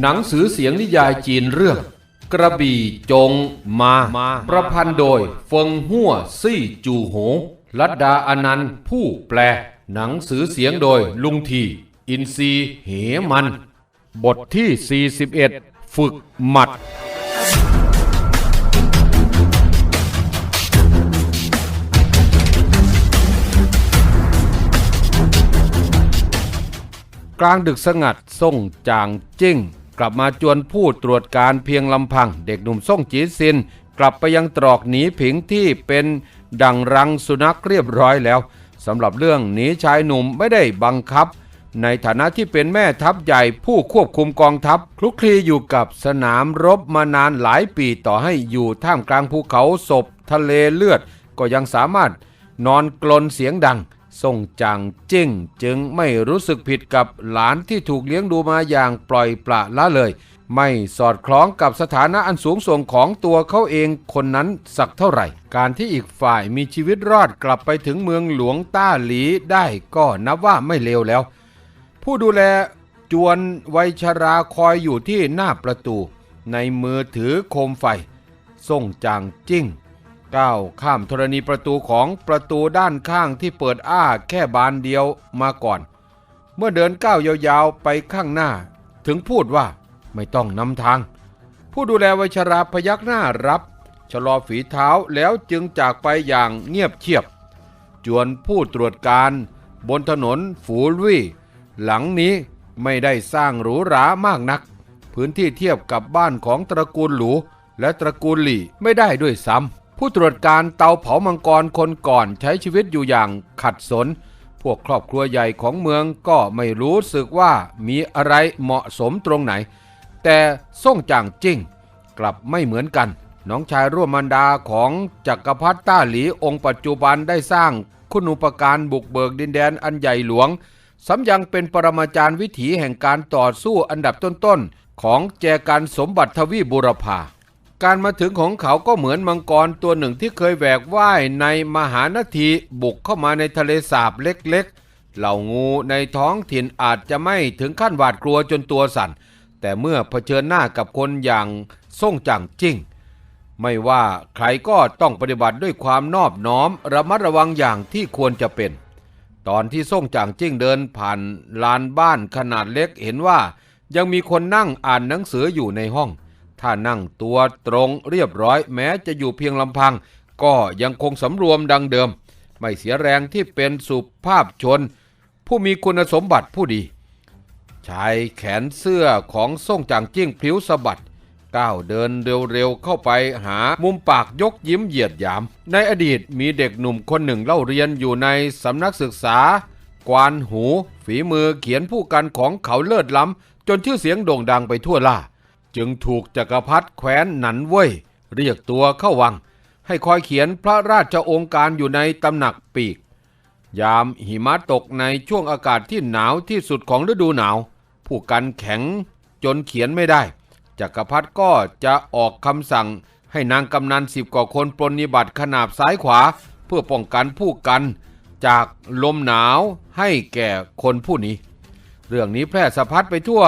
หนังสือเสียงนิยายจีนเรื่อง กระบี่จงมา ประพันธ์โดยเฟิงหัวซี่จูโหลัดดาอนันต์ผู้แปล หนังสือเสียงโดยลุงทีอินซีเหมัน บทที่ 41 ฝึกหมัด กลางดึกสงัดส่งจางจิ้ง กลับมาจวนผู้ตรวจการเพียงลำพัง เด็กหนุ่มส่งจีซิน กลับไปยังตรอกหนีผิงที่เป็นดังรังสุนัขเรียบร้อยแล้วสำหรับเรื่องหนีชายหนุ่มไม่ได้บังคับ ในฐานะที่เป็นแม่ทัพใหญ่ผู้ควบคุมกองทัพคลุกคลีอยู่กับสนามรบมานานหลายปีต่อให้อยู่ท่ามกลางภูเขาศพทะเลเลือด ก็ยังสามารถนอนกลนเสียงดัง ส่งจางจิ้งจึงไม่รู้สึกผิดกับหลานที่ถูกเลี้ยงดูมาอย่างปล่อยปละละเลย ไม่สอดคล้องกับสถานะอันสูงส่งของตัวเขาเองคนนั้นสักเท่าไหร่ การที่อีกฝ่ายมีชีวิตรอดกลับไปถึงเมืองหลวงต้าหลีได้ก็นับว่าไม่เลวแล้ว ผู้ดูแลจวนวัยชราคอยอยู่ที่หน้าประตู ในมือถือโคมไฟส่งจางจิ้ง ก้าวข้ามธรณีประตูของประตูด้านข้างที่เปิดอ้าแค่บานเดียวมาก่อน เมื่อเดินก้าวยาวๆไปข้างหน้า ถึงพูดว่าไม่ต้องนำทาง ผู้ดูแลวัชราพยักหน้ารับชะลอฝีเท้าแล้วจึงจากไปอย่างเงียบเชียบ จวนผู้ตรวจการบนถนนฝูลุ่หลังนี้ไม่ได้สร้างหรูหรามากนัก พื้นที่เทียบกับบ้านของตระกูลหลูและตระกูลหลี่ไม่ได้ด้วยซ้ำ ผู้ตรวจการเตาเผามังกรคนก่อนใช้ชีวิตอยู่อย่างขัดสน พวกครอบครัวใหญ่ของเมืองก็ไม่รู้สึกว่ามีอะไรเหมาะสมตรงไหน แต่ส่งจางจิ้งกลับไม่เหมือนกัน น้องชายร่วมมันดาของจักรพรรดิต้าหลีองค์ปัจจุบันได้สร้างคุณูปการบุกเบิกดินแดนอันใหญ่หลวงสำยังเป็นปรมาจารย์วิถีแห่งการต่อสู้อันดับต้นๆของแจกันสมบัติทวีบุรพา การมาถึงของเขาก็เหมือนมังกรตัวหนึ่งที่เคยแหวกว่ายในมหานาทีบุกเข้ามาในทะเลสาบเล็กๆ เหล่างูในท้องถิ่นอาจจะไม่ถึงขั้นหวาดกลัวจนตัวสั่น แต่เมื่อเผชิญหน้ากับคนอย่างส่งจ่างจิ้งไม่ว่าใครก็ต้องปฏิบัติด้วยความนอบน้อมระมัดระวังอย่างที่ควรจะเป็น ตอนที่ส่งจ่างจิ้งเดินผ่านลานบ้านขนาดเล็กเห็นว่ายังมีคนนั่งอ่านหนังสืออยู่ในห้อง ถ้านั่งตัวตรงเรียบร้อยแม้จะอยู่เพียงลำพัง ก็ยังคงสำรวมดังเดิม ไม่เสียแรงที่เป็นสุภาพชน ผู้มีคุณสมบัติผู้ดี ชายแขนเสื้อของส่งจางจิ้งพลิ้วสะบัดก้าวเดินเร็วๆเข้าไปหามุมปากยกยิ้มเหยียดหยาม ในอดีตมีเด็กหนุ่มคนหนึ่งเล่าเรียนอยู่ในสำนักศึกษา กวานหู ฝีมือเขียนผู้กันของเขาเลิศล้ำ จนชื่อเสียงโด่งดังไปทั่วล่า จึงถูกจักรพรรดิแคว้นหนันเว่ยเรียกตัวเข้าวัง ให้คอยเขียนพระราชองค์การอยู่ในตำหนักปีก ยามหิมะตกในช่วงอากาศที่หนาวที่สุดของฤดูหนาว ผู้กันแข็งจนเขียนไม่ได้จักรพรรดิก็จะออกคำสั่งให้นางกำนันสิบกว่าคนปรนนิบัติขนาบซ้ายขวา เพื่อป้องกันผู้กันจากลมหนาวให้แก่คนผู้นี้ เรื่องนี้แพร่สะพัดไปทั่ว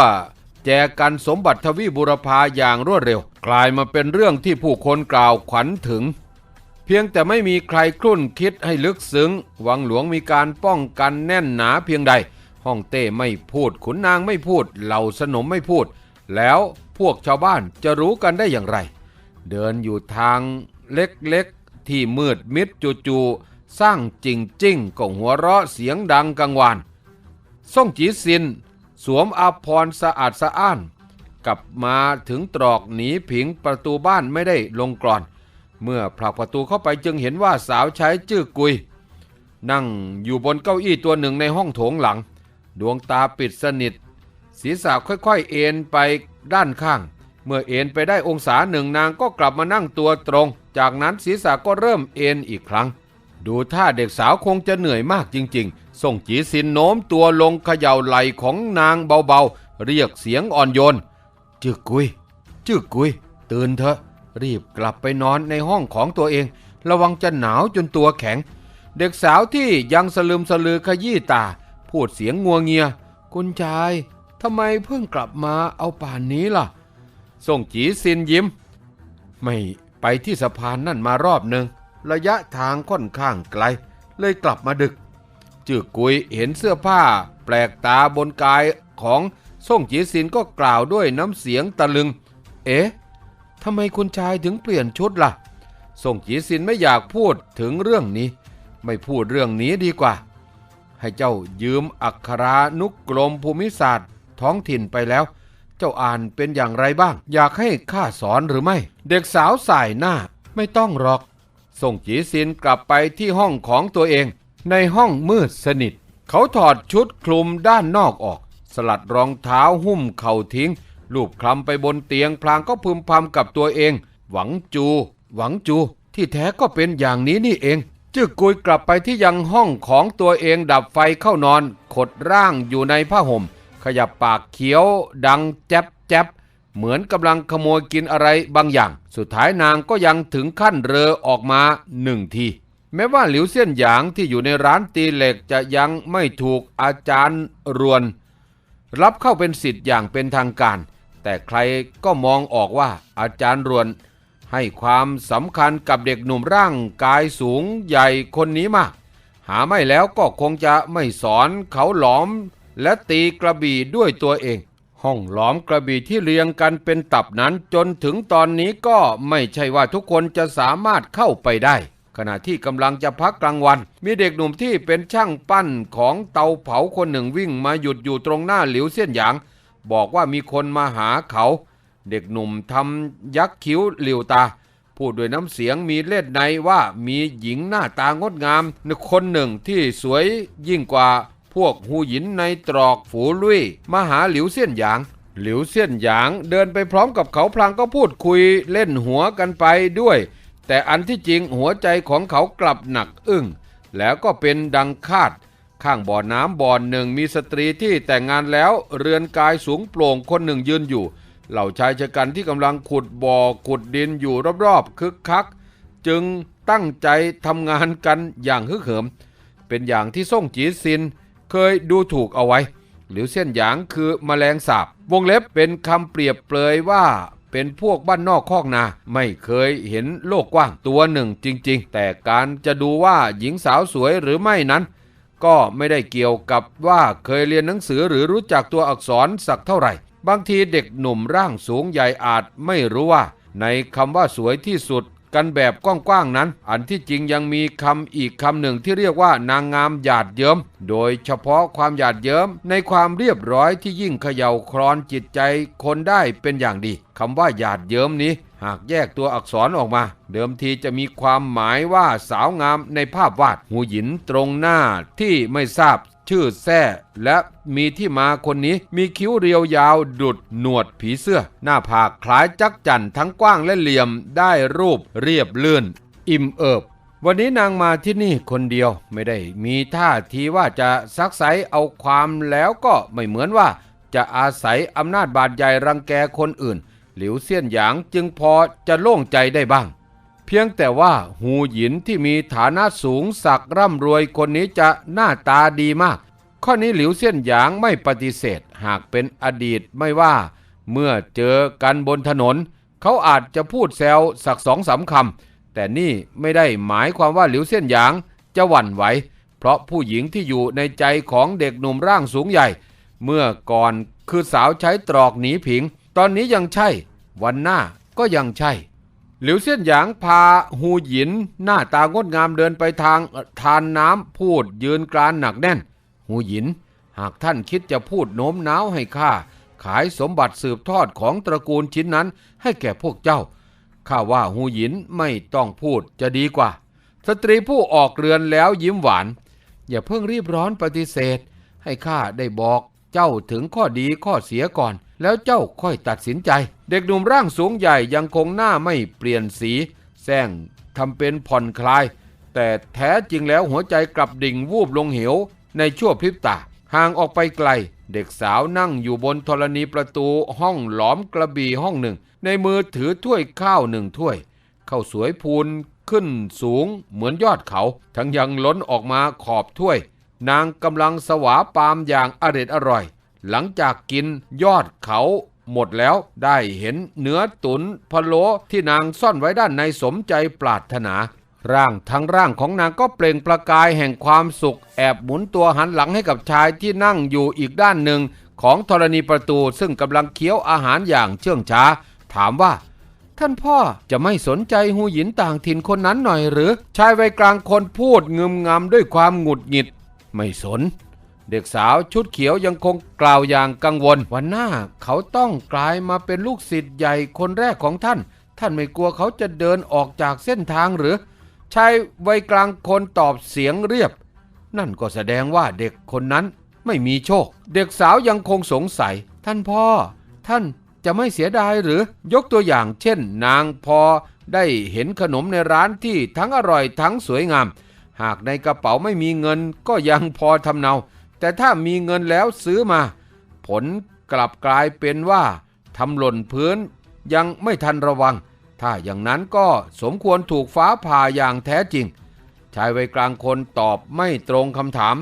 แจกันสมบัติทวีบุรพาอย่างรวดเร็ว กลายมาเป็นเรื่องที่ผู้คนกล่าวขวัญถึง เพียงแต่ไม่มีใครครุ่นคิดให้ลึกซึ้ง วังหลวงมีการป้องกันแน่นหนาเพียงใด ห้องเต้ไม่พูด ขุนนางไม่พูด เหล่าสนมไม่พูด แล้วพวกชาวบ้านจะรู้กันได้อย่างไร เดินอยู่ทางเล็กๆ ที่มืดมิดจู่ๆสร้างจริงจิ้งก็หัวเราะเสียงดังกังวานส่งจีซิน สวมอาภรณ์สะอาดสะอ้าน กลับมาถึงตรอกหนีผิงประตูบ้านไม่ได้ลงกรอน เมื่อผลักประตูเข้าไปจึงเห็นว่าสาวใช้จื้อกุย นั่งอยู่บนเก้าอี้ตัวหนึ่งในห้องโถงหลัง ดวงตาปิดสนิท ศีรษะค่อยๆ เอ็นไปด้านข้าง เมื่อเอ็นไปได้องศาหนึ่งนางก็กลับมานั่งตัวตรง จากนั้นศีรษะก็เริ่มเอ็นอีกครั้ง ดูท่าเด็กสาวคงจะเหนื่อยมากจริงๆ ส่งจีซินโน้มตัวลงเขย่าไหล่ของนางเบาๆ เรียกเสียงอ่อนโยน จื้อกุย จื้อกุย ตื่นเถอะ รีบกลับไปนอนในห้องของตัวเอง ระวังจะหนาวจนตัวแข็ง เด็กสาวที่ยังสลืมสลือขยี้ตา พูดเสียงงัวเงีย คุณชายทำไมเพิ่งกลับมาเอาป่านนี้ล่ะ ส่งจีซินยิ้ม ไม่ไปที่สะพานนั่นมารอบหนึ่ง ระยะทางค่อนข้างไกล เลยกลับมาดึก จือกุยเห็นเสื้อผ้า แปลกตาบนกายของส่งจีซินก็กล่าวด้วยน้ำเสียงตะลึง เอ๊ะทำไมคุณชายถึงเปลี่ยนชุดล่ะ ส่งจีซินไม่อยากพูดถึงเรื่องนี้ ไม่พูดเรื่องนี้ดีกว่า ให้เจ้ายืมอักขรานุกรมภูมิศาสตร์ ท้องถิ่นไปแล้ว เจ้าอ่านเป็นอย่างไรบ้าง อยากให้ข้าสอนหรือไม่ เด็กสาวสายหน้าไม่ต้องหรอก ส่งจีซินกลับไปที่ห้องของตัวเอง ในห้องมืดสนิท เขาถอดชุดคลุมด้านนอกออก สลัดรองเท้าหุ้มเข่าทิ้ง ลูบคลำไปบนเตียงพลางก็พึมพำกับตัวเอง หวังจู หวังจู ที่แท้ก็เป็นอย่างนี้นี่เองจึกกุยกลับไปที่ยังห้องของตัวเองดับไฟเข้านอน ขดร่างอยู่ในผ้าห่ม ขยับปากเขียว ดังแจ๊บแจ๊บ เหมือนกำลังขโมยกินอะไรบางอย่าง สุดท้ายนางก็ยังถึงขั้นเรอออกมาหนึ่งที แม้ว่าหลิวเซียนหยางที่อยู่ในร้านตีเหล็กจะยังไม่ถูกอาจารย์รวน รับเข้าเป็นสิทธิ์อย่างเป็นทางการ แต่ใครก็มองออกว่าอาจารย์รวน ให้ความสำคัญกับเด็กหนุ่มร่างกายสูงใหญ่คนนี้มาก หาไม่แล้วก็คงจะไม่สอนเขาหลอมและตีกระบี่ด้วยตัวเอง ห้องหลอมกระบี่ที่เรียงกันเป็นตับนั้นจนถึงตอนนี้ก็ไม่ใช่ว่าทุกคนจะสามารถเข้าไปได้ ขณะที่กำลังจะพักกลางวัน มีเด็กหนุ่มที่เป็นช่างปั้นของเตาเผาคนหนึ่งวิ่งมาหยุดอยู่ตรงหน้าหลิวเส้นหยาง บอกว่ามีคนมาหาเขา เด็กหนุ่มทำยักคิ้วหลิวตา พูดด้วยน้ำเสียงมีเล่นในว่ามีหญิงหน้าตางดงามคนหนึ่งที่สวยยิ่งกว่า พวกหูหยินในตรอกฝูลุยมาหาหลิวเส้นหยาง หลิวเส้นหยางเดินไปพร้อมกับเขาพลางก็พูดคุยเล่นหัวกันไปด้วย แต่อันที่จริงหัวใจของเขากลับหนักอึ้งแล้วก็เป็นดังคาด ข้างบ่อน้ำบ่อนหนึ่งมีสตรีที่แต่งงานแล้วเรือนกายสูงโปร่งคนหนึ่งยืนอยู่ เหล่าชายชะกันที่กำลังขุดบ่อขุดดินอยู่รอบๆคึกคัก จึงตั้งใจทำงานกันอย่างฮึกเหิม เป็นอย่างที่ส่งจีซิน เคยดูถูกเอาไว้หรือเส้นหยางคือมแมลงสาบ วงเล็บเป็นคำเปรียบเปรยว่าเป็นพวกบ้านนอกคอกนา ไม่เคยเห็นโลกกว้างตัวหนึ่งจริง ๆ แต่การจะดูว่าหญิงสาวสวยหรือไม่นั้น ก็ไม่ได้เกี่ยวกับว่าเคยเรียนหนังสือหรือรู้จักตัวอักษรสักเท่าไหร่ บางทีเด็กหนุ่มร่างสูงใหญ่อาจไม่รู้ว่า ในคำว่าสวยที่สุด กันแบบกว้างๆนั้น อันที่จริงยังมีคำอีกคำหนึ่งที่เรียกว่านางงามหยาดเยิ้ม โดยเฉพาะความหยาดเยิ้มในความเรียบร้อยที่ยิ่งเขย่าคลอนจิตใจคนได้เป็นอย่างดีคำว่าหยาดเยิ้มนี้ หากแยกตัวอักษรออกมา เดิมทีจะมีความหมายว่าสาวงามในภาพวาดหูหยินตรงหน้าที่ไม่ทราบ ชื่อแท้และมีที่มาคนนี้มีคิ้วเรียวยาวดุดหนวดผีเสื้อ หน้าผากคล้ายจักจั่นทั้งกว้างและเหลี่ยมได้รูปเรียบลื่น อิ่มเอิบ วันนี้นางมาที่นี่คนเดียวไม่ได้มีท่าทีว่าจะซักไซเอาความแล้วก็ไม่เหมือนว่า จะอาศัยอำนาจบาดใหญ่รังแกคนอื่น หลิวเซียนหยางจึงพอจะโล่งใจได้บ้าง พียงแต่ว่าหูหยินที่มีฐานะสูงสักร่ำรวยคนนี้จะหน้าตาดีมาก ข้อนี้หลิวเซียนหยางไม่ปฏิเสธ หากเป็นอดีตไม่ว่า เมื่อเจอกันบนถนน เขาอาจจะพูดแซวสักสองสามคำแต่นี่ไม่ได้หมายความว่าหลิวเซียนหยางจะหวั่นไหวเพราะผู้หญิงที่อยู่ในใจของเด็กหนุ่มร่างสูงใหญ่ เมื่อก่อนคือสาวใช้ตรอกหนีผิง ตอนนี้ยังใช่ วันหน้าก็ยังใช่ หลิวเซียนหยางพาฮูหยิน หน้าตางดงามเดินไปทางทานน้ำพูดยืนกรานหนักแน่น ฮูหยิน หากท่านคิดจะพูดโน้มน้าวให้ข้า ขายสมบัติสืบทอดของตระกูลชิ้นนั้น ให้แก่พวกเจ้า ข้าว่าฮูหยินไม่ต้องพูดจะดีกว่า สตรีผู้ออกเรือนแล้วยิ้มหวาน อย่าเพิ่งรีบร้อนปฏิเสธ ให้ข้าได้บอกเจ้าถึงข้อดีข้อเสียก่อน แล้วเจ้าค่อยตัดสินใจ เด็กหนุ่มร่างสูงใหญ่ยังคงหน้าไม่เปลี่ยนสีแซงทำเป็นผ่อนคลาย แต่แท้จริงแล้วหัวใจกลับดิ่งวูบลงเหว ในชั่วพริบตา ห่างออกไปไกล เด็กสาวนั่งอยู่บนธรณีประตูห้องหลอมกระบี่ห้องหนึ่ง ในมือถือถ้วยข้าวหนึ่งถ้วยข้าวสวยพูนขึ้นสูงเหมือนยอดเขา ทั้งยังล้นออกมาขอบถ้วย นางกำลังสวาปามอย่างอร็ดอร่อย หลังจากกินยอดเขา หมดแล้วได้เห็นเนื้อตุนพะโลที่นางซ่อนไว้ด้านในสมใจปรารถนา ร่างทั้งร่างของนางก็เปล่งประกายแห่งความสุข แอบหมุนตัวหันหลังให้กับชายที่นั่งอยู่อีกด้านหนึ่งของธรณีประตูซึ่งกำลังเคี้ยวอาหารอย่างเชื่องช้า ถามว่า ท่านพ่อจะไม่สนใจหูหยินต่างถิ่นคนนั้นหน่อยหรือ ชายวัยกลางคนพูดงึมงำด้วยความหงุดหงิด ไม่สน เด็กสาวชุดเขียวยังคงกล่าวอย่างกังวล วันหน้าเขาต้องกลายมาเป็นลูกศิษย์ใหญ่คนแรกของท่าน ท่านไม่กลัวเขาจะเดินออกจากเส้นทางหรือชายวัยกลางคนตอบเสียงเรียบ นั่นก็แสดงว่าเด็กคนนั้นไม่มีโชค เด็กสาวยังคงสงสัย ท่านพ่อ ท่านจะไม่เสียดายหรือยกตัวอย่างเช่น นางพอได้เห็นขนมในร้านที่ทั้งอร่อยทั้งสวยงาม หากในกระเป๋าไม่มีเงินก็ยังพอทำเนา แต่ถ้ามีเงินแล้วซื้อมา ผลกลับกลายเป็นว่าทำหล่นพื้นยังไม่ทันระวัง ถ้าอย่างนั้นก็สมควรถูกฟ้าผ่าอย่างแท้จริง ชายวัยกลางคนตอบไม่ตรงคำถาม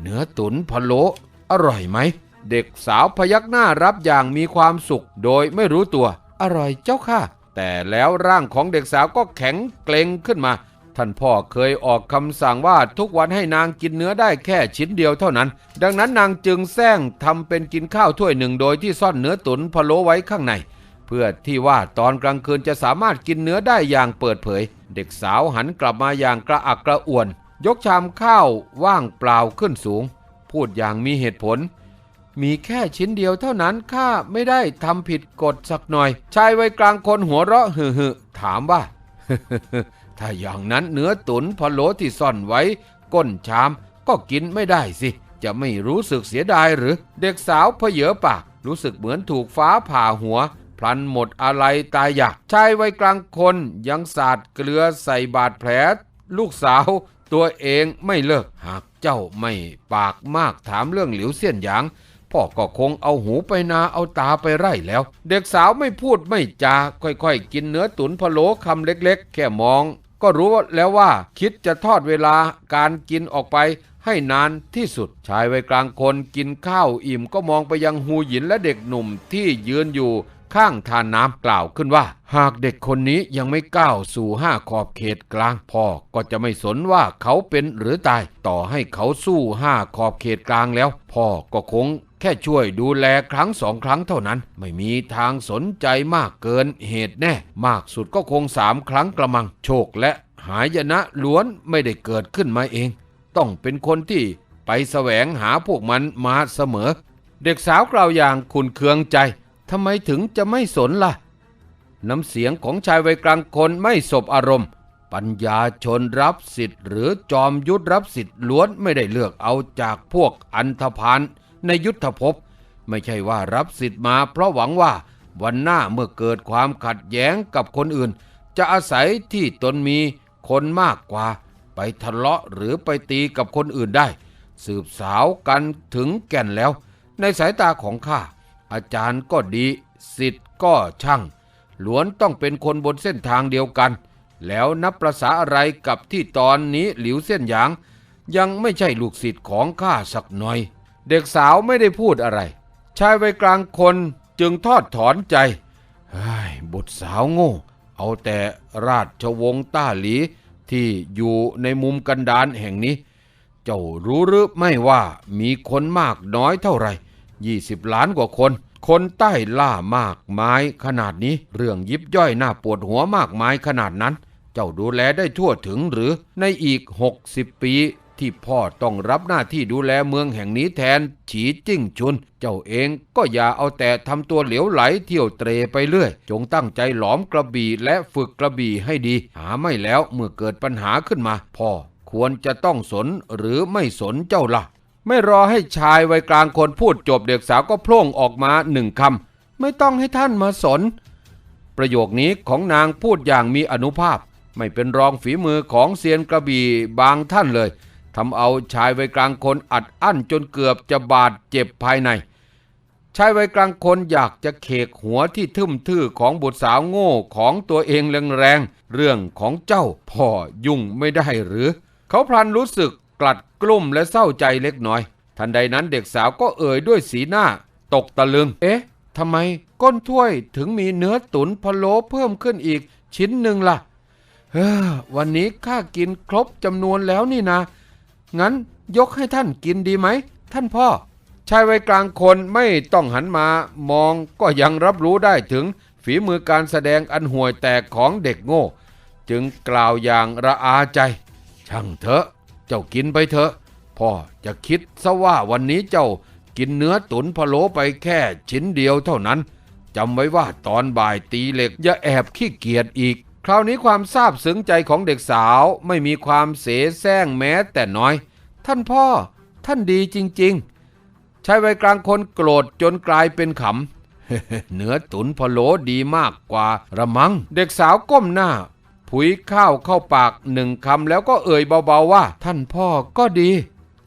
เนื้อตุ๋นพะโล้อร่อยไหม เด็กสาวพยักหน้ารับอย่างมีความสุขโดยไม่รู้ตัว อร่อยเจ้าค่ะ แต่แล้วร่างของเด็กสาวก็แข็งเกร็งขึ้นมา ท่านพ่อเคยออกคำสั่งว่าทุกวันให้นางกินเนื้อได้แค่ชิ้นเดียวเท่านั้น ดังนั้นนางจึงแซงทำเป็นกินข้าวถ้วยหนึ่งโดยที่ซ่อนเนื้อตุ๋นพะโล้ไว้ข้างใน เพื่อที่ว่าตอนกลางคืนจะสามารถกินเนื้อได้อย่างเปิดเผย เด็กสาวหันกลับมาอย่างกระอักกระอ่วน ยกชามข้าวว่างเปล่าขึ้นสูง พูดอย่างมีเหตุผล มีแค่ชิ้นเดียวเท่านั้นข้าไม่ได้ทำผิดกฎสักหน่อย ชายวัยกลางคนหัวเราะฮึฮึถามว่า ถ้าอย่างนั้นเนื้อตุนพะโล้ที่ซ่อนไว้ ก้นชามก็กินไม่ได้สิ จะไม่รู้สึกเสียดายหรือ เด็กสาวเพเยอปาก รู้สึกเหมือนถูกฟ้าผ่าหัว พลันหมดอะไรตายอยากชายวัยกลางคนยังสาดเกลือใส่บาดแผล ลูกสาวตัวเองไม่เลิกหากเจ้าไม่ปากมากถามเรื่องหลิวเสี้ยนหยางพ่อก็คงเอาหูไปนาเอาตาไปไร่แล้ว เด็กสาวไม่พูดไม่จาค่อยๆ กินเนื้อตุ๋นพะโล้คำเล็กๆ แค่มอง ก็รู้แล้วว่าคิดจะทอดเวลาการกินออกไปให้นานที่สุด ชายวัยกลางคนกินข้าวอิ่มก็มองไปยังฮูหยินและเด็กหนุ่มที่ยืนอยู่ข้างทานน้ำกล่าวขึ้นว่า หากเด็กคนนี้ยังไม่ก้าวสู่ห้าขอบเขตกลางพ่อก็จะไม่สนว่าเขาเป็นหรือตาย ต่อให้เขาสู้ห้าขอบเขตกลางแล้ว พ่อก็คง แค่ช่วยดูแลครั้งสองครั้งเท่านั้น ไม่มีทางสนใจมากเกินเหตุแน่ มากสุดก็คงสามครั้งกระมัง โชคและหายนะล้วนไม่ได้เกิดขึ้นมาเอง ต้องเป็นคนที่ไปแสวงหาพวกมันมาเสมอ เด็กสาวกล่าวอย่างขุนเคืองใจทำไมถึงจะไม่สนล่ะ น้ำเสียงของชายวัยกลางคนไม่สบอารมณ์ ปัญญาชนรับสิทธิ์ หรือจอมยุทธรับสิทธิ์ล้วนไม่ได้เลือกเอาจากพวกอันธพาล ในยุทธภพ ไม่ใช่ว่ารับสิทธิ์มาเพราะหวังว่าวันหน้าเมื่อเกิดความขัดแย้งกับคนอื่น จะอาศัยที่ตนมีคนมากกว่า ไปทะเลาะหรือไปตีกับคนอื่นได้ สืบสาวกันถึงแก่นแล้ว ในสายตาของข้าอาจารย์ก็ดีสิทธิ์ก็ช่างล้วนต้องเป็นคนบนเส้นทางเดียวกัน แล้วนับประษาอะไรกับที่ตอนนี้หลิวเส้นหยาง ยังไม่ใช่ลูกศิษย์ของข้าสักหน่อย เด็กสาวไม่ได้พูดอะไร ชายวัยกลางคนจึงทอดถอนใจบุตรสาวโง่ เอาแต่ราชวงศ์ต้าหลีที่อยู่ในมุมกันดานแห่งนี้ เจ้ารู้หรือไม่ว่ามีคนมากน้อยเท่าไหร่ยี่สิบล้านกว่าคน คนใต้ล่ามากมายขนาดนี้ เรื่องยิบย่อยน่าปวดหัวมากมายขนาดนั้น เจ้าดูแลได้ทั่วถึงหรือในอีก 60 ปี ที่พ่อต้องรับหน้าที่ดูแลเมืองแห่งนี้แทน ฉีจิ้งชุน เจ้าเองก็อย่าเอาแต่ทำตัวเหลวไหลเที่ยวเตรไปเรื่อย จงตั้งใจหลอมกระบี่และฝึกกระบี่ให้ดี หาไม่แล้วเมื่อเกิดปัญหาขึ้นมา พ่อควรจะต้องสนหรือไม่สนเจ้าล่ะ ไม่รอให้ชายวัยกลางคนพูดจบเด็กสาวก็โพล่งออกมาหนึ่งคำไม่ต้องให้ท่านมาสน ประโยคนี้ของนางพูดอย่างมีอนุภาพไม่เป็นรองฝีมือของเซียนกระบี่บางท่านเลย ทำเอาชายวัยกลางคนอัดอั้นจนเกือบจะบาดเจ็บภายใน ชายวัยกลางคนอยากจะเคกหัวที่ทึมทื่อของบุตรสาวโง่ของตัวเองแรงๆเรื่องของเจ้าพ่อยุ่งไม่ได้หรือ เขาพลันรู้สึกกลัดกลุ้มและเศร้าใจเล็กน้อย ทันใดนั้นเด็กสาวก็เอ่ยด้วยสีหน้า ตกตะลึง เอ๊ะทำไมก้นถ้วยถึงมีเนื้อตุ๋นพะโล้เพิ่มขึ้นอีกชิ้นหนึ่งล่ะ เฮ้อวันนี้ข้ากินครบจำนวนแล้วนี่นะ งั้นยกให้ท่านกินดีไหม ท่านพ่อ ชายวัยกลางคนไม่ต้องหันมามองก็ยังรับรู้ได้ถึงฝีมือการแสดงอันห่วยแตกของเด็กโง่ จึงกล่าวอย่างระอาใจ ช่างเถอะ เจ้ากินไปเถอะ พ่อจะคิดซะว่าวันนี้เจ้ากินเนื้อตุ๋นพะโล้ไปแค่ชิ้นเดียวเท่านั้นจำไว้ว่าตอนบ่ายตีเหล็กอย่าแอบขี้เกียจอีก คราวนี้ความซาบซึ้งใจของเด็กสาวไม่มีความเสแสร้งแม้แต่น้อย ท่านพ่อ ท่านดีจริง ๆ ชายวัยกลางคนโกรธจนกลายเป็นขำ เนื้อตุนพะโลดีมากกว่าระมัง เด็กสาวก้มหน้า ผุยข้าวเข้าปากหนึ่งคำแล้วก็เอ่ยเบาๆว่า ท่านพ่อก็ดี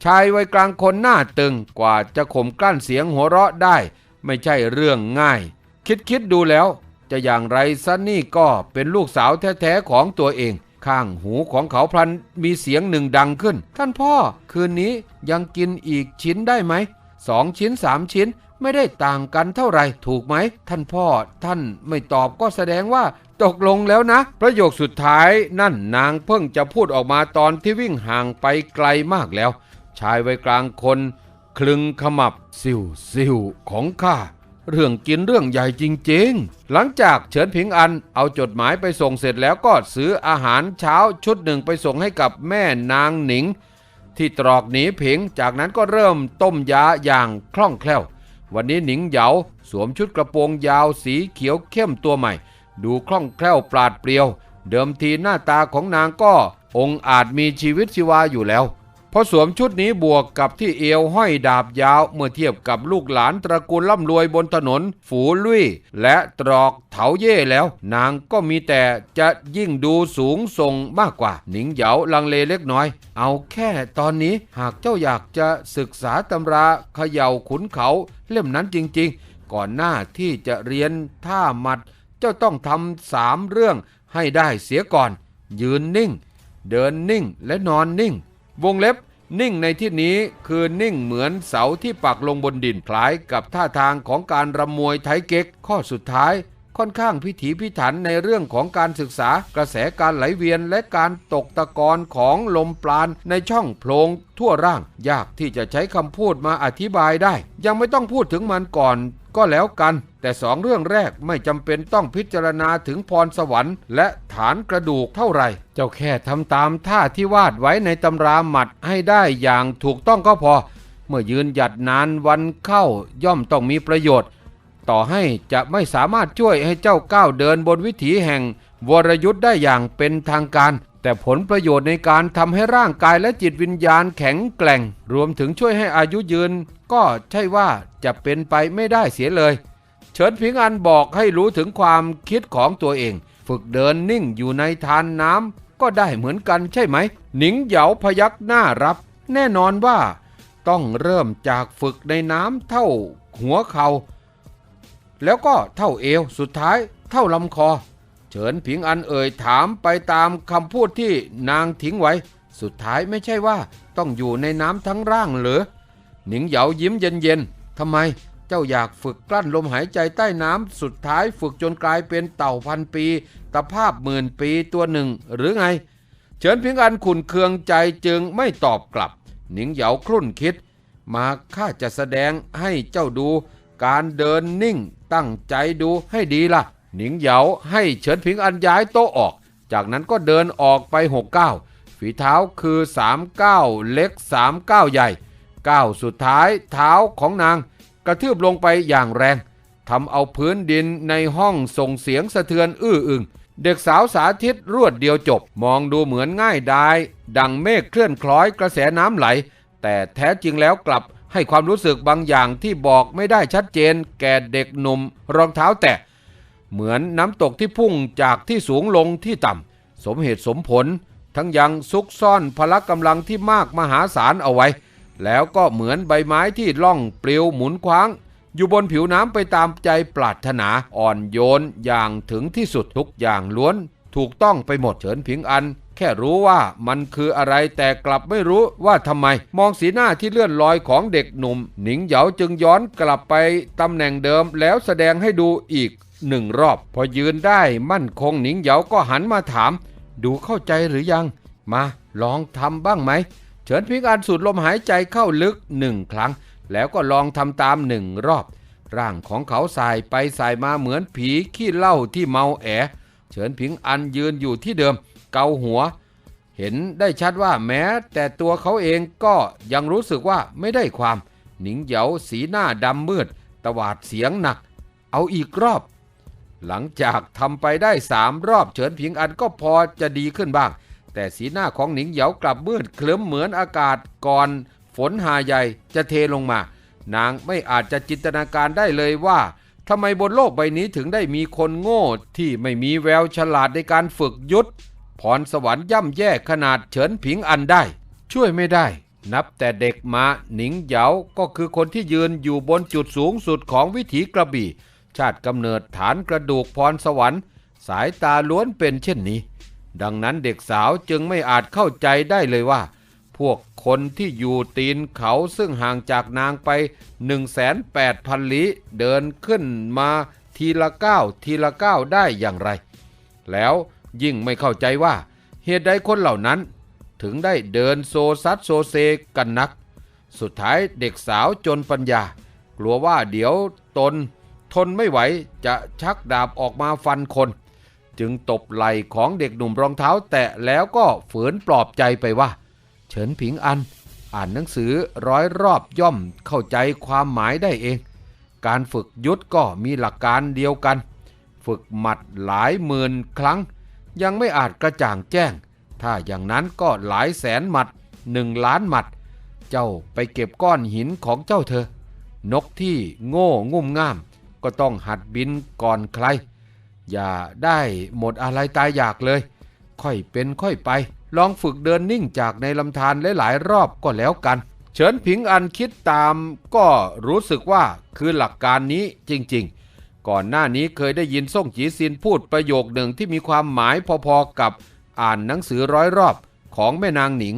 ชายวัยกลางคนหน้าตึงกว่าจะข่มกลั้นเสียงหัวเราะได้ ไม่ใช่เรื่องง่าย คิดคิดๆดูแล้ว จะอย่างไรซะนี่ก็เป็นลูกสาวแท้ๆของตัวเอง ข้างหูของเขาพลันมีเสียงหนึ่งดังขึ้น ท่านพ่อ คืนนี้ยังกินอีกชิ้นได้ไหมสองชิ้นสามชิ้นไม่ได้ต่างกันเท่าไหร่ถูกไหม ท่านพ่อท่านไม่ตอบก็แสดงว่าตกลงแล้วนะ ประโยคสุดท้ายนั่นนางเพิ่งจะพูดออกมาตอนที่วิ่งห่างไปไกลมากแล้ว ชายวัยกลางคน คลึงขมับซิวซิวของข้า เรื่องกินเรื่องใหญ่จริงๆ หลังจากเฉินผิงอันเอาจดหมายไปส่งเสร็จแล้วก็ซื้ออาหารเช้าชุดหนึ่งไปส่งให้กับแม่นางหนิง ที่ตรอกหนีผิง จากนั้นก็เริ่มต้มยาอย่างคล่องแคล่ว วันนี้หนิงเหยาสวมชุดกระโปรงยาวสีเขียวเข้มตัวใหม่ ดูคล่องแคล่วปราดเปรียว เดิมทีหน้าตาของนางก็องอาจมีชีวิตชีวาอยู่แล้ว พอสวมชุดนี้บวกกับที่เอวห้อยดาบยาวเมื่อเทียบกับลูกหลานตระกูลร่ำรวยบนถนน ฝูลุยและตรอกเถาเย่แล้ว นางก็มีแต่จะยิ่งดูสูงส่งมากกว่า หนิงเหยาลังเลเล็กน้อย เอาแค่ตอนนี้หากเจ้าอยากจะศึกษาตำราเขย่าขุนเขาเล่มนั้นจริง ๆ ก่อนหน้าที่จะเรียนท่าหมัด เจ้าต้องทำสามเรื่องให้ได้เสียก่อน ยืนนิ่ง เดินนิ่งและนอนนิ่ง วงเล็บ นิ่งในที่นี้คือนิ่งเหมือนเสาที่ปักลงบนดินคล้ายกับท่าทางของการรำมวยไทยเก๊กข้อสุดท้าย ค่อนข้างพิถีพิถันในเรื่องของการศึกษากระแสการไหลเวียนและการตกตะกอนของลมปราณในช่องโพรงทั่วร่าง ยากที่จะใช้คำพูดมาอธิบายได้ ยังไม่ต้องพูดถึงมันก่อนก็แล้วกัน แต่สองเรื่องแรกไม่จำเป็นต้องพิจารณาถึงพรสวรรค์และฐานกระดูกเท่าไหร่ เจ้าแค่ทำตามท่าที่วาดไว้ในตำราหมัดให้ได้อย่างถูกต้องก็พอ เมื่อยืนหยัดนานวันเข้าย่อมต้องมีประโยชน์ ต่อให้จะไม่สามารถช่วยให้เจ้าก้าวเดินบนวิถีแห่ง วรยุทธ์ได้อย่างเป็นทางการ แต่ผลประโยชน์ในการทำให้ร่างกายและจิตวิญญาณแข็งแกร่ง รวมถึงช่วยให้อายุยืน ก็ใช่ว่าจะเป็นไปไม่ได้เสียเลย เฉินผิงอันบอกให้รู้ถึงความคิดของตัวเอง ฝึกเดินนิ่งอยู่ในทานน้ำก็ได้เหมือนกันใช่ไหม หนิงเหยาพยักหน้ารับ แน่นอนว่า ต้องเริ่มจากฝึกในน้ำเท่าหัวเขา แล้วก็เท่าเอวสุดท้ายเท่าลำคอ เฉินผิงอันเอ่ยถามไปตามคำพูดที่นางทิ้งไว้ สุดท้ายไม่ใช่ว่าต้องอยู่ในน้ำทั้งร่างเหรอหนิงเหยายิ้มเย็นๆทำไมเจ้าอยากฝึกกลั้นลมหายใจใต้น้ำสุดท้ายฝึกจนกลายเป็นเต่าพันปี ตะภาพหมื่นปีตัวหนึ่งหรือไง เฉินพิงอันขุนเคืองใจจึงไม่ตอบกลับ หนิงเหยาครุ่นคิด มาข้าจะแสดงให้เจ้าดูการเดินนิ่ง ตั้งใจดูให้ดีล่ะ หนิงเหยาให้เฉินพิงอันย้ายโต๊ะออก จากนั้นก็เดินออกไปหกก้าฝีเท้าคือสามก้าเล็กสามก้าใหญ่ก้าวสุดท้ายเท้าของนาง กระทืบลงไปอย่างแรงทำเอาพื้นดินในห้องส่งเสียงสะเทือนอื้ออึง เด็กสาวสาธิตรวดเดียวจบ มองดูเหมือนง่ายดาย ดังเมฆเคลื่อนคล้อยกระแสน้ำไหล แต่แท้จริงแล้วกลับ ให้ความรู้สึกบางอย่างที่บอกไม่ได้ชัดเจน แก่เด็กหนุ่มรองเท้าแตะ เหมือนน้ำตกที่พุ่งจากที่สูงลงที่ต่ำ สมเหตุสมผล ทั้งยังซุกซ่อนพละกำลังที่มากมหาศาลเอาไว้ แล้วก็เหมือนใบไม้ที่ล่องปลิวหมุนคว้าง อยู่บนผิวน้ำไปตามใจปรารถนาอ่อนโยนอย่างถึงที่สุดทุกอย่างล้วน ถูกต้องไปหมดเฉินผิงอัน แค่รู้ว่ามันคืออะไรแต่กลับไม่รู้ว่าทำไม มองสีหน้าที่เลื่อนลอยของเด็กหนุ่ม หนิงเหยาจึงย้อนกลับไปตำแหน่งเดิมแล้วแสดงให้ดูอีกหนึ่งรอบ พอยืนได้มั่นคงหนิงเหยาก็หันมาถาม ดูเข้าใจหรือยัง มาลองทำบ้างไหม เฉินพิงอันสูดลมหายใจเข้าลึกหนึ่งครั้ง แล้วก็ลองทำตามหนึ่งรอบ ร่างของเขาสายไปสายมาเหมือนผีขี้เล้าที่เมาแอ เฉินผิงอันยืนอยู่ที่เดิม เกาหัว เห็นได้ชัดว่าแม้ แต่ตัวเขาเองก็ยังรู้สึกว่าไม่ได้ความ หนิงเหยาสีหน้าดำมืด ตวาดเสียงหนัก เอาอีกรอบ หลังจากทำไปได้สามรอบเฉินผิงอันก็พอจะดีขึ้นบ้าง แต่สีหน้าของหนิงเหยากลับมืดเคลิ้มเหมือนอากาศก่อนฝนหาใหญ่จะเทลงมา นางไม่อาจจะจินตนาการได้เลยว่าทำไมบนโลกใบนี้ถึงได้มีคนโง่ที่ไม่มีแววฉลาดในการฝึกยุทธ พรสวรรค์ย่ำแย่ขนาดเฉินผิงอันได้ ช่วยไม่ได้ นับแต่เด็กมาหนิงเหยาก็คือคนที่ยืนอยู่บนจุดสูงสุดของวิถีกระบี่ ชาติกำเนิดฐานกระดูกพรสวรรค์ สายตาล้วนเป็นเช่นนี้ ดังนั้นเด็กสาวจึงไม่อาจเข้าใจได้เลยว่า พวกคนที่อยู่ตีนเขาซึ่งห่างจากนางไป 18,000ลี้เดินขึ้นมาทีละก้าวทีละก้าวได้อย่างไร แล้ว ยิ่งไม่เข้าใจว่าเหตุใดคนเหล่านั้น ถึงได้เดินโซซัดโซเซกันนัก สุดท้ายเด็กสาวจนปัญญา กลัวว่าเดี๋ยวตน ทนไม่ไหวจะชักดาบออกมาฟันคน จึงตบไหล่ของเด็กหนุ่มรองเท้า แตะแล้วก็ฝืนปลอบใจไปว่า เฉินผิงอัน อ่านหนังสือร้อยรอบย่อมเข้าใจความหมายได้เอง การฝึกยุทธก็มีหลักการเดียวกัน ฝึกหมัดหลายหมื่นครั้ง ยังไม่อาจกระจ่างแจ้ง ถ้าอย่างนั้นก็หลายแสนหมัดหนึ่งล้านหมัด เจ้าไปเก็บก้อนหินของเจ้าเธอนกที่โง่งุ่มง่าม ก็ต้องหัดบินก่อนใคร อย่าได้หมดอะไรตายอยากเลย ค่อยเป็นค่อยไป ลองฝึกเดินนิ่งจากในลำธารหลายๆรอบก็แล้วกัน เฉินผิงอันคิดตามก็รู้สึกว่าคือหลักการนี้จริงๆ ก่อนหน้านี้เคยได้ยินส่งจีซินพูดประโยคหนึ่งที่มีความหมายพอๆกับอ่านหนังสือร้อยรอบของแม่นางหนิง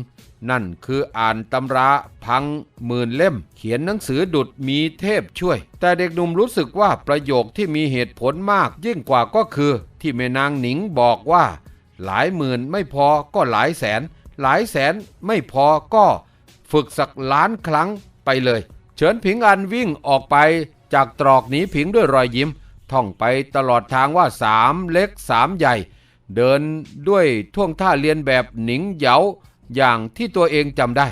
นั่นคืออ่านตำราพังหมื่นเล่ม เขียนหนังสือดุดมีเทพช่วย แต่เด็กหนุ่มรู้สึกว่าประโยคที่มีเหตุผลมากยิ่งกว่าก็คือ ที่แม่นางหนิงบอกว่า หลายหมื่นไม่พอก็หลายแสน หลายแสนไม่พอก็ ฝึกสักล้านครั้งไปเลย เฉินผิงอันวิ่งออกไป จากตรอกหนีผิงด้วยรอยยิ้ม ท่องไปตลอดทางว่าสามเล็กสามใหญ่ เดินด้วยท่วงท่าเรียนแบบหนิงเหยาอย่างที่ตัวเองจำได้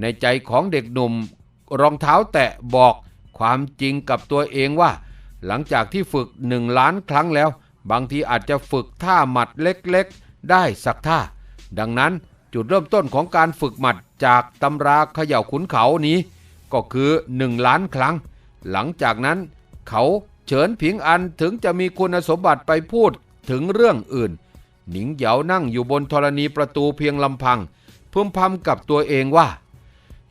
ในใจของเด็กหนุ่ม รองเท้าแตะบอกความจริงกับตัวเองว่า หลังจากที่ฝึกหนึ่งล้านครั้งแล้ว บางทีอาจจะฝึกท่าหมัดเล็กๆ ได้สักท่า ดังนั้นจุดเริ่มต้นของการฝึกหมัดจากตำราเขย่าขุนเขานี้ ก็คือหนึ่งล้านครั้ง หลังจากนั้น เขาเฉินผิงอันถึงจะมีคุณสมบัติไปพูดถึงเรื่องอื่น หนิงเหยานั่งอยู่บนธรณีประตูเพียงลำพังพึมพำกับตัวเองว่า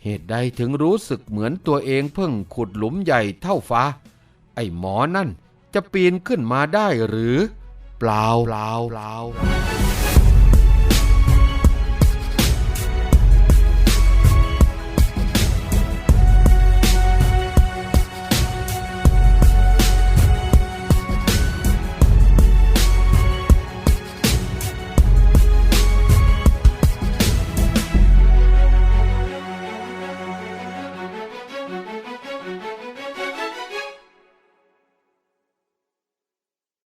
เหตุใดถึงรู้สึกเหมือนตัวเองเพิ่งขุดหลุมใหญ่เท่าฟ้า ไอ้หมอนั่นจะปีนขึ้นมาได้หรือ เปล่าเปล่าเปล่า